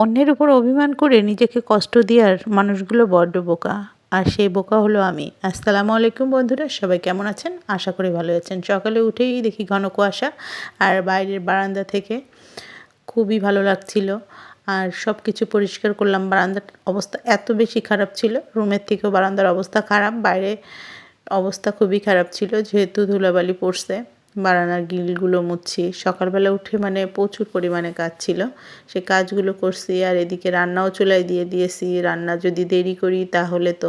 অন্যের উপর অভিমান করে নিজেকে কষ্ট দেওয়ার মানুষগুলো বড্ড বোকা। আর সেই বোকা হলো আমি। আসসালামু আলাইকুম বন্ধুরা, সবাই কেমন আছেন? আশা করি ভালো আছেন। সকালে উঠেই দেখি ঘন কুয়াশা আর বাইরের বারান্দা থেকে খুবই ভালো লাগছিল। আর সব কিছু পরিষ্কার করলাম। বারান্দার অবস্থা এত বেশি খারাপ ছিল। রুমের থেকেও বারান্দার অবস্থা খারাপ। বাইরে অবস্থা খুবই খারাপ ছিল, যেহেতু ধুলাবালি পড়ছে। বারান্দার গিলগুলো মুছছি সকালবেলা উঠে মানে প্রচুর পরিমাণে কাজ ছিল। সে কাজগুলো করছি আর এদিকে রান্নাও চুলায় দিয়ে দিয়েছি। রান্না যদি দেরি করি তাহলে তো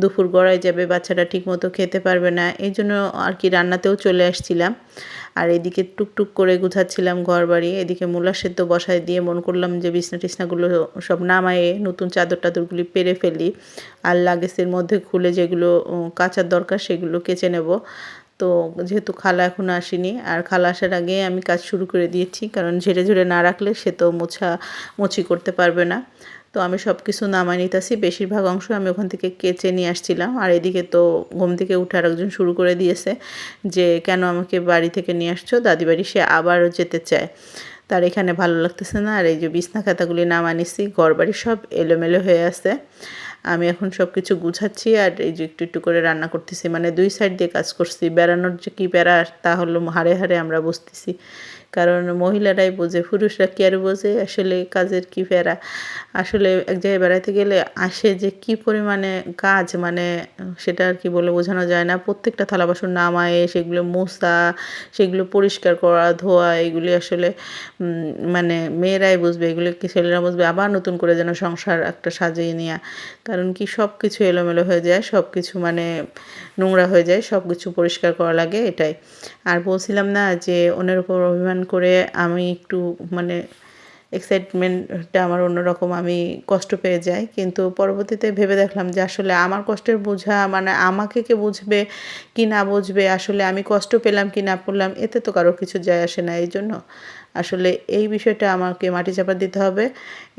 দুপুর গড়ায় যাবে, বাচ্চাটা ঠিকমতো খেতে পারবে না। এই জন্য আর কি রান্নাতেও চলে আসছিলাম। আর এদিকে টুকটুক করে গুছাচ্ছিলাম ঘর বাড়ি এদিকে মূলা সেদ্ধ বসায় দিয়ে মন করলাম যে বিছনা টিছনাগুলো সব নামায়ে নতুন চাদর টাদরগুলি পেরে ফেলি। আর লাগেজের মধ্যে খুলে যেগুলো কাচার দরকার সেগুলো কেচে নেব। তো যেহেতু খালা এখনও আসেনি, আর খালা আসার আগে আমি কাজ শুরু করে দিয়েছি, কারণ ঝেড়ে ঝেড়ে না রাখলে সে তো মোছা, মুছি করতে পারবে না। তো আমি সব কিছু নামাই নিতেছি, বেশিরভাগ অংশ আমি ওখান থেকে কেচে নিয়ে আসছিলাম, আর এদিকে তো ঘুম থেকে উঠে আরেকজন শুরু করে দিয়েছে, যে কেন আমাকে বাড়ি থেকে নিয়ে আসছো দাদি বাড়ি সে আবারও যেতে চায়। তার এখানে ভালো লাগতেছে না, আর এই যে বিছনা খাতাগুলি নামা নিছি ঘর বাড়ি সব এলোমেলো হয়ে আছে। আমি এখন সব কিছু গুছাচ্ছি আর এই যে একটু একটু করে রান্না করতেছি। মানে দুই সাইড দিয়ে কাজ করছি। বেড়ানোর যে কী বেড়া, তা হলো হাড়ে হাড়ে আমরা বসতেছি কারণ মহিলারাই বোঝে, পুরুষরা কি আর বোঝে আসলে কাজের কি ফেরা আসলে এক জায়গায় বেড়াতে গেলে আসে যে কি পরিমাণে কাজ মানে সেটা আর কি বলে বোঝানো যায় না। প্রত্যেকটা থালা বাসন নামায়, সেগুলো মোছা, সেগুলো পরিষ্কার করা, ধোয়া, এগুলি আসলে মানে মেয়েরাই বুঝবে, এগুলো কি ছেলেরা বুঝবে? আবার নতুন করে যেন সংসার একটা সাজিয়ে নেওয়া কারণ কি সব কিছু এলোমেলো হয়ে যায় সব কিছু মানে নোংরা হয়ে যায় সব কিছু পরিষ্কার করা লাগে এটাই। আর বলছিলাম না যে অন্যের উপর অভিমান করে আমি একটু মানে এক্সাইটমেন্টটা আমার অন্যরকম, আমি কষ্ট পেয়ে যাই। কিন্তু পরবর্তীতে ভেবে দেখলাম যে আসলে আমার কষ্টের বোঝা মানে আমাকে কে বুঝবে, কি না বুঝবে, আসলে আমি কষ্ট পেলাম কি না পড়লাম এতে তো কারও কিছু যায় আসে না এই জন্য আসলে এই বিষয়টা আমাকে মাটি চাপা দিতে হবে।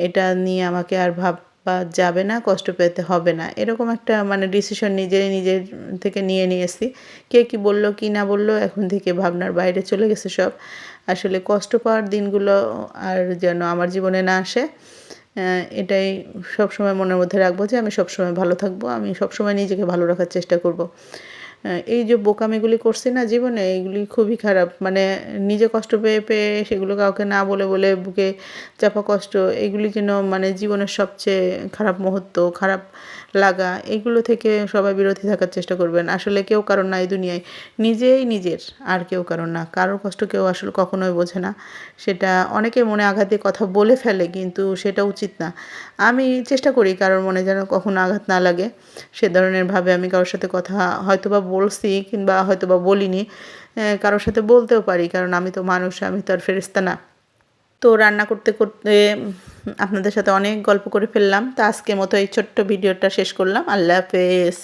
এটা নিয়ে আমাকে আর ভাব বা যাবে না, কষ্ট পেতে হবে না। এরকম একটা মানে ডিসিশন নিজেরই নিজের থেকে নিয়ে নিয়েছি। কে কি বলল, কি না বলল, এখন থেকে ভাবনার বাইরে চলে গেছে সব। আসলে কষ্ট পাওয়ার দিনগুলো আর যেন আমার জীবনে না আসে এটাই সবসময় মনের মধ্যে রাখব যে আমি সবসময় ভালো থাকব, আমি সবসময় নিজেকে ভালো রাখার চেষ্টা করব। এই যে বোকামিগুলি করছি না জীবনে এইগুলি খুবই খারাপ। মানে নিজে কষ্ট পেয়ে পেয়ে সেগুলো কাউকে না বলে বলে বুকে চাপা কষ্ট, এগুলি যেন মানে জীবনের সবচেয়ে খারাপ মুহূর্ত, খারাপ লাগা, এগুলো থেকে সবাই বিরতি থাকার চেষ্টা করবেন। আসলে কেউ কারণ না এই দুনিয়ায়। নিজেই নিজের, আর কেউ কারণ না। কারোর কষ্ট কেউ আসলে কখনোই বোঝে না। সেটা অনেকে মনে আঘাত কথা বলে ফেলে, কিন্তু সেটা উচিত না। আমি চেষ্টা করি কারোর মনে যেন কখনো আঘাত না লাগে। সে ধরনের ভাবে আমি কারোর সাথে কথা হয়তো বা বলছি কিংবা হয়তো বা বলিনি কারোর সাথে বলতেও পারি, কারণ আমি তো মানুষ, আমি তো আর ফেরিস্তা না। তো রান্না করতে করতে আপনাদের সাথে অনেক গল্প করে ফেললাম। তো আজকের মতো এই ছোট্ট ভিডিওটা শেষ করলাম। আল্লাহ হাফেজ।